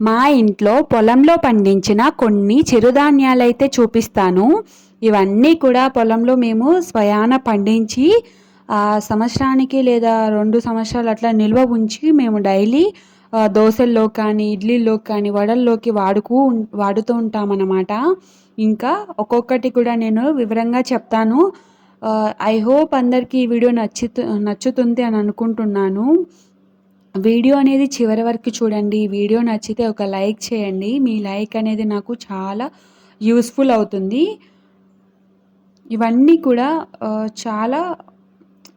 మా ఇంట్లో పొలంలో పండించిన కొన్ని చిరుధాన్యాలైతే చూపిస్తాను. ఇవన్నీ కూడా పొలంలో మేము స్వయాన పండించి ఆ సంవత్సరానికి లేదా రెండు సంవత్సరాలు అట్లా నిల్వ ఉంచి మేము డైలీ దోశల్లో కానీ ఇడ్లీల్లో కానీ వడల్లోకి వాడుకు వాడుతూ ఉంటామన్నమాట. ఇంకా ఒక్కొక్కటి కూడా నేను వివరంగా చెప్తాను. ఐ హోప్ అందరికీ ఈ వీడియో నచ్చుతు నచ్చుతుంది అని అనుకుంటున్నాను. వీడియో అనేది చివరి వరకు చూడండి. వీడియో నచ్చితే ఒక లైక్ చేయండి. మీ లైక్ అనేది నాకు చాలా యూస్ఫుల్ అవుతుంది. ఇవన్నీ కూడా చాలా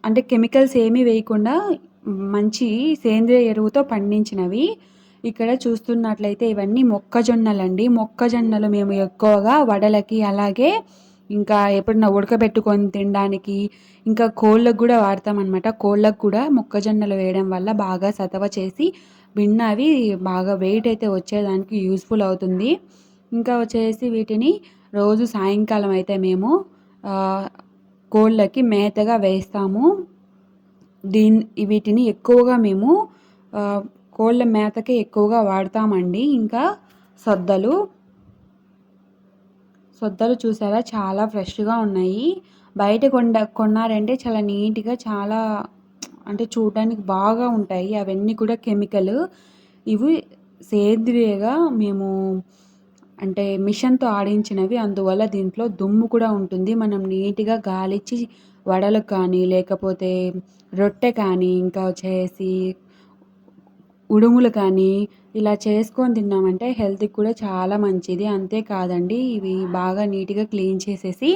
అంటే కెమికల్స్ ఏమీ వేయకుండా మంచి సేంద్రియ ఎరువుతో పండించినవి. ఇక్కడ చూస్తున్నట్లయితే ఇవన్నీ మొక్కజొన్నలండి. మొక్కజొన్నలు మేము ఎక్కువగా వడలకి అలాగే ఇంకా ఎప్పుడన్నా ఉడకబెట్టుకొని తినడానికి ఇంకా కోళ్ళకు కూడా వాడతామన్నమాట. కోళ్ళకు కూడా మొక్కజొన్నలు వేయడం వల్ల బాగా సతవ చేసి భిన్న అవి బాగా వెయిట్ అయితే వచ్చేదానికి యూస్ఫుల్ అవుతుంది. ఇంకా వచ్చేసి వీటిని రోజు సాయంకాలం అయితే మేము కోళ్ళకి మేతగా వేస్తాము. దీని వీటిని ఎక్కువగా మేము కోళ్ళ మేతకే ఎక్కువగా వాడతామండి. ఇంకా సద్దలు సొద్దలు చూసారా? చాలా ఫ్రెష్గా ఉన్నాయి. బయట కొండ కొన్నారంటే చాలా నీట్గా చాలా అంటే చూడడానికి బాగా ఉంటాయి. అవన్నీ కూడా కెమికల్. ఇవి సేంద్రియంగా మేము అంటే మిషన్తో ఆడించినవి. అందువల్ల దీంట్లో దుమ్ము కూడా ఉంటుంది. మనం నీట్గా గాలిచ్చి వడలకు కానీ లేకపోతే రొట్టె కానీ ఇంకా వచ్చేసి ఉడుములు కానీ ఇలా చేసుకొని తిన్నామంటే హెల్త్కి కూడా చాలా మంచిది. అంతేకాదండి ఇవి బాగా నీట్గా క్లీన్ చేసేసి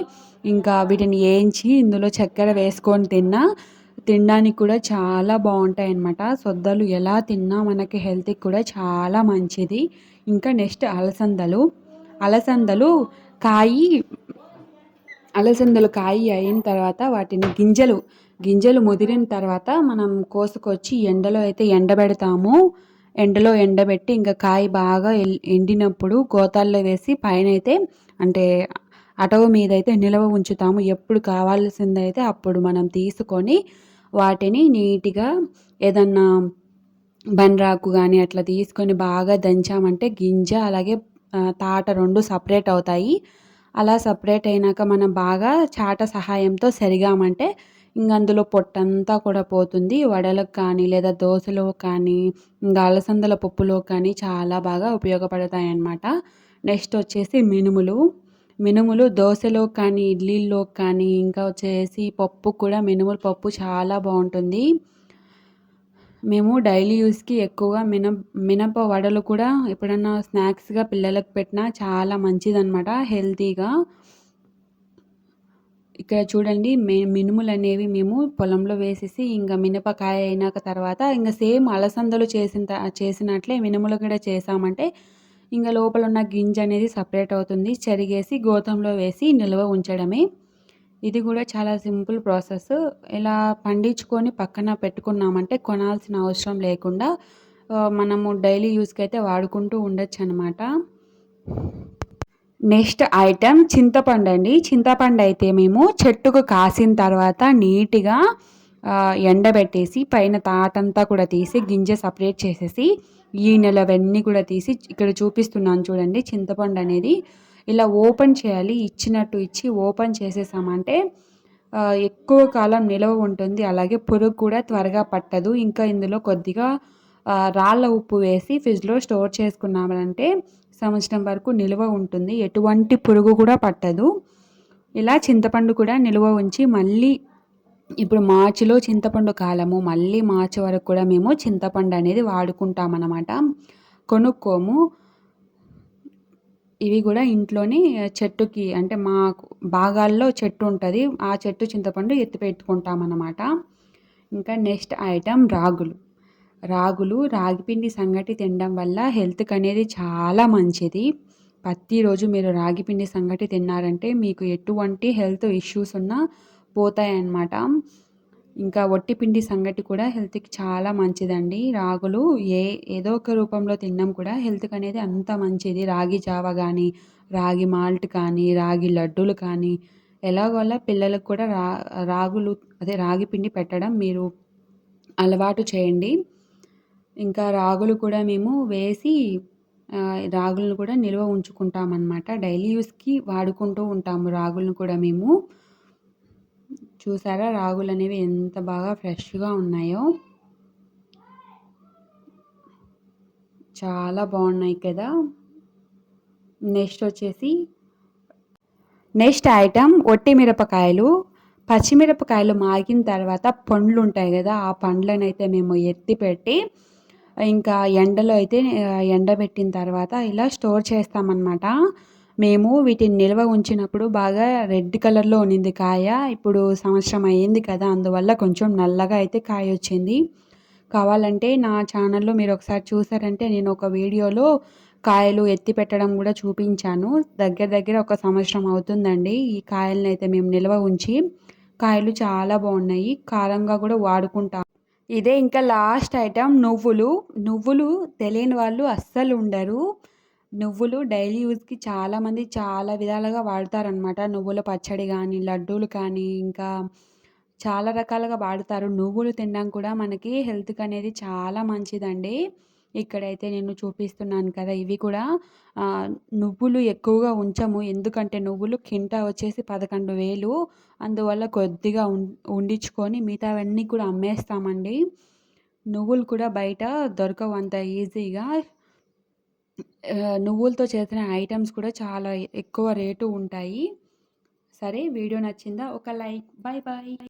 ఇంకా వీటిని వేయించి ఇందులో చక్కెర వేసుకొని తిన్నా తినడానికి కూడా చాలా బాగుంటాయి అన్నమాట సొద్దలు ఎలా తిన్నా మనకి హెల్త్కి కూడా చాలా మంచిది. ఇంకా నెక్స్ట్ అలసందలు. అలసందలు కాయి అలసందలు కాయి అయిన తర్వాత వాటిని గింజలు గింజలు ముదిరిన తర్వాత మనం కోసుకొచ్చి ఎండలో అయితే ఎండబెడతాము. ఎండలో ఎండబెట్టి ఇంకా కాయ బాగా ఎండినప్పుడు గోతాల్లో వేసి పైన అయితే అంటే అటవు మీద అయితే నిలవ ఉంచుతాము. ఎప్పుడు కావాల్సిందైతే అప్పుడు మనం తీసుకొని వాటిని నీట్గా ఏదన్నా బండ్రాకు కానీ అట్లా తీసుకొని బాగా దంచామంటే గింజ అలాగే తాట రెండు సపరేట్ అవుతాయి. అలా సపరేట్ అయినాక మనం బాగా చాట సహాయంతో సరిగామంటే ఇంక అందులో పొట్టంతా కూడా పోతుంది. వడలకు కానీ లేదా దోశలో కానీ ఇంకా అలసందల పప్పులో కానీ చాలా బాగా ఉపయోగపడతాయి అన్నమాట నెక్స్ట్ వచ్చేసి మినుములు. మినుములు దోశలో కానీ ఇడ్లీల్లో కానీ ఇంకా వచ్చేసి పప్పు కూడా మినుముల పప్పు చాలా బాగుంటుంది. మేము డైలీ యూస్కి ఎక్కువగా మిన మినప వడలు కూడా ఎప్పుడన్నా స్నాక్స్గా పిల్లలకు పెట్టినా చాలా మంచిదన్నమాట హెల్తీగా. ఇక్కడ చూడండి మే మినుములు అనేవి మేము పొలంలో వేసేసి ఇంకా మినపకాయ అయినాక తర్వాత ఇంకా సేమ్ అలసందలు చేసిన చేసినట్లే మినుములు కూడా చేసామంటే ఇంకా లోపల ఉన్న గింజ అనేది సపరేట్ అవుతుంది. చెరిగేసి గోతంలో వేసి నిల్వ ఉంచడమే. ఇది కూడా చాలా సింపుల్ ప్రాసెస్. ఇలా పండించుకొని పక్కన పెట్టుకున్నామంటే కొనాల్సిన అవసరం లేకుండా మనము డైలీ యూస్కి అయితే వాడుకుంటూ ఉండొచ్చు అనమాట నెక్స్ట్ ఐటెం చింతపండు అండి. చింతపండు అయితే మేము చెట్టుకు కాసిన తర్వాత నీట్గా ఎండబెట్టేసి పైన తాటంతా కూడా తీసి గింజ సపరేట్ చేసేసి ఈ నెల అవన్నీ కూడా తీసి ఇక్కడ చూపిస్తున్నాను చూడండి. చింతపండు అనేది ఇలా ఓపెన్ చేయాలి. ఇచ్చినట్టు ఇచ్చి ఓపెన్ చేసేసామంటే ఎక్కువ కాలం నిలవ ఉంటుంది. అలాగే పురుగు కూడా త్వరగా పట్టదు. ఇంకా ఇందులో కొద్దిగా రాళ్ళ ఉప్పు వేసి ఫ్రిడ్జ్లో స్టోర్ చేసుకున్నామంటే సంవత్సరం వరకు నిల్వ ఉంటుంది. ఎటువంటి పురుగు కూడా పట్టదు. ఇలా చింతపండు కూడా నిల్వ ఉంచి మళ్ళీ ఇప్పుడు మార్చిలో చింతపండు కాలము మళ్ళీ మార్చి వరకు కూడా మేము చింతపండు అనేది వాడుకుంటామన్నమాట. కొనుక్కోము. ఇవి కూడా ఇంట్లోని చెట్టుకి అంటే మా భాగాల్లో చెట్టు ఉంటుంది. ఆ చెట్టు చింతపండు ఎత్తి పెట్టుకుంటామన్నమాట. ఇంకా నెక్స్ట్ ఐటమ్ రాగులు. రాగులు రాగిపిండి సంగటి తినడం వల్ల హెల్త్కి అనేది చాలా మంచిది. ప్రతిరోజు మీరు రాగిపిండి సంగటి తిన్నారంటే మీకు ఎటువంటి హెల్త్ ఇష్యూస్ ఉన్నా పోతాయన్నమాట. ఇంకా వట్టిపిండి సంగటి కూడా హెల్త్కి చాలా మంచిదండి. రాగులు ఏ ఏదో ఒక రూపంలో తిన్నాం కూడా హెల్త్కి అనేది అంత మంచిది. రాగి జావ కానీ రాగి మాల్ట్ కానీ రాగి లడ్డూలు కానీ ఎలాగోలా పిల్లలకు కూడా రా రాగులు అదే రాగి పిండి పెట్టడం మీరు అలవాటు చేయండి. ఇంకా రాగులు కూడా మేము వేసి రాగులను కూడా నిల్వ ఉంచుకుంటామన్నమాట. డైలీ యూస్కి వాడుకుంటూ ఉంటాము రాగులను కూడా మేము. చూసారా రాగులు అనేవి ఎంత బాగా ఫ్రెష్గా ఉన్నాయో. చాలా బాగున్నాయి కదా. నెక్స్ట్ వచ్చేసి నెక్స్ట్ ఐటమ్ ఒట్టి మిరపకాయలు. పచ్చిమిరపకాయలు మాగిన తర్వాత పండ్లు ఉంటాయి కదా ఆ పండ్లను అయితే మేము ఎత్తి పెట్టి ఇంకా ఎండలో అయితే ఎండబెట్టిన తర్వాత ఇలా స్టోర్ చేస్తామన్నమాట. మేము వీటిని నిల్వ ఉంచినప్పుడు బాగా రెడ్ కలర్లో ఉన్నింది కాయ. ఇప్పుడు సంవత్సరం అయ్యింది కదా అందువల్ల కొంచెం నల్లగా అయితే కాయ వచ్చింది. కావాలంటే నా ఛానల్లో మీరు ఒకసారి చూసారంటే నేను ఒక వీడియోలో కాయలు ఎత్తి పెట్టడం కూడా చూపించాను. దగ్గర దగ్గర ఒక సంవత్సరం అవుతుందండి ఈ కాయలను అయితే మేము నిల్వ ఉంచి. కాయలు చాలా బాగున్నాయి. కారంగా కూడా వాడుకుంటాం ఇదే ఇంకా లాస్ట్ ఐటమ్. నువ్వులు నువ్వులు తెలియని వాళ్ళు అస్సలు ఉండరు. నువ్వులు డైలీ యూజ్కి చాలామంది చాలా విధాలుగా వాడతారనమాట నువ్వుల పచ్చడి కానీ లడ్డూలు కానీ ఇంకా చాలా రకాలుగా వాడతారు. నువ్వులు తినడం కూడా మనకి హెల్త్కి అనేది చాలా మంచిదండి. ఇక్కడైతే నేను చూపిస్తున్నాను కదా ఇవి కూడా నువ్వులు ఎక్కువగా ఉంచము. ఎందుకంటే నువ్వులు కింట వచ్చేసి పదకొండు వేలు. అందువల్ల కొద్దిగా ఉండించుకొని మిగతావన్నీ కూడా అమ్మేస్తామండి. నువ్వులు కూడా బయట దొరకవు అంత ఈజీగా. నువ్వులతో చేసిన ఐటమ్స్ కూడా చాలా ఎక్కువ రేటు ఉంటాయి. సరే వీడియో నచ్చిందా? ఒక లైక్. Bye bye